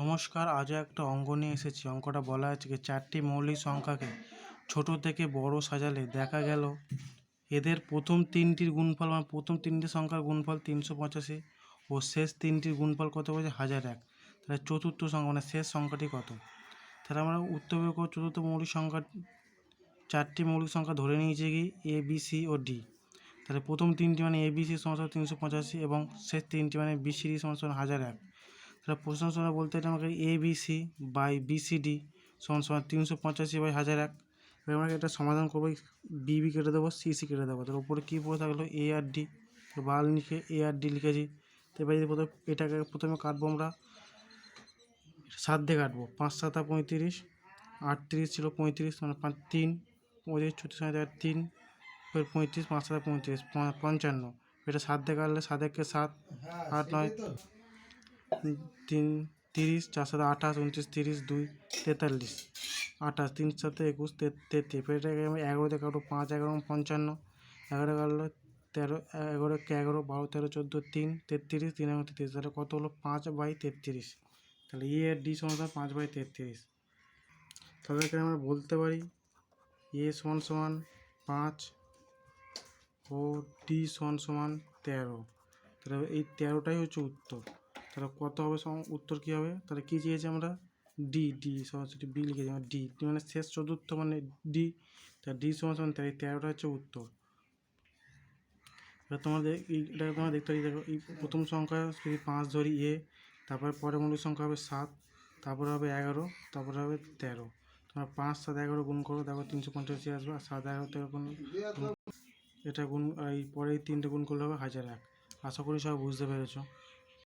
নমস্কার, আজও একটা অঙ্ক নিয়ে এসেছি। অঙ্কটা বলা আছে কি, চারটি মৌলিক সংখ্যাকে ছোট থেকে বড় সাজালে দেখা গেল এদের প্রথম তিনটির গুণফল মানে প্রথম তিনটি সংখ্যার গুণফল তিনশো পঁচাশি ও শেষ তিনটির গুণফল কত বলছে? হাজার এক। তাহলে চতুর্থ সংখ্যা মানে শেষ সংখ্যাটি কত? তাহলে আমরা উত্তর চতুর্থ মৌলিক সংখ্যা, চারটি মৌলিক সংখ্যা ধরে নিয়েছে কি এ বি সি ও ডি তাহলে প্রথম তিনটি মানে এ বি সি সমান তিনশো পঁচাশি এবং শেষ তিনটি মানে বি সি ডি সমান হাজার এক। তাহলে প্রশ্ন সময় বলতে এটা আমাকে A B C by B C D সমান সমান তিনশো পঁচাশি বাই হাজার এক। এবার আমরা এটা সমাধান করব বি বি কেটে দেবো সি সি কেটে দেবো। তার উপরে কী পড়ে থাকল? এ আর ডি বাল লিখে এ আর ডি লিখেছি। তো এবার যদি প্রথমে, এটাকে প্রথমে কাটবো আমরা। সাত দিয়ে কাটবো। পাঁচ, সাতা পঁয়ত্রিশ। আটত্রিশ ছিল পঁয়ত্রিশ মানে পাঁচ, তিন। পঁয়ত্রিশ, ছত্রিশ হাজার তিন। এবার পঁয়ত্রিশ, পাঁচ, সাতা পঁয়ত্রিশ, পঞ্চান্ন। এটা সাত দিয়ে কাটলে সাত, একে সাত, আট, নয়। তিন, তিরিশ চার সাথে আঠাশ, উনত্রিশ, তিরিশ, দুই, তেতাল্লিশ। আঠাশ তিন সাথে একুশ তেত্রিশ। আমি এগারোতে কাটো পাঁচ, এগারো, পঞ্চান্ন। এগারো কাটলে তেরো, এগারো এগারো, বারো, তেরো, চোদ্দ, তিন, তেত্রিশ, তিন, এগারো, তেত্রিশ। তাহলে কত হলো? পাঁচ বাই তেত্রিশ। তাহলে এ আর ডি সমান সমান পাঁচ বাই তেত্রিশ। এখানে আমরা বলতে পারি এ সমান সমান পাঁচ ও ডি সমান সমান তেরো। তাহলে এই তেরোটাই হচ্ছে উত্তর। তাহলে কত হবে উত্তর কী হবে? তাহলে কী চেয়েছি আমরা? ডি ডি সরাসরি বি লিখেছি আমরা ডি মানে শেষ চতুর্থ মানে ডি তা ডি সমান সমান তেরো তেরোটা হচ্ছে উত্তর। এবার তোমাদের এই এটা তোমরা দেখতে পারি দেখো, এই প্রথম সংখ্যা যদি পাঁচ ধরি এ তারপরে পরের মৌলিক সংখ্যা হবে সাত, তারপরে হবে এগারো, তারপরে হবে তেরো। তোমরা পাঁচ, সাত, এগারো গুণ করো, দেখো তিনশো পঞ্চাশি আসবে, আর সাত, এগারো, তেরো গুণ এটা গুণ, এই পরে তিনটে গুণ করলে হবে হাজার এক। আশা করি সবাই বুঝতে পেরেছ।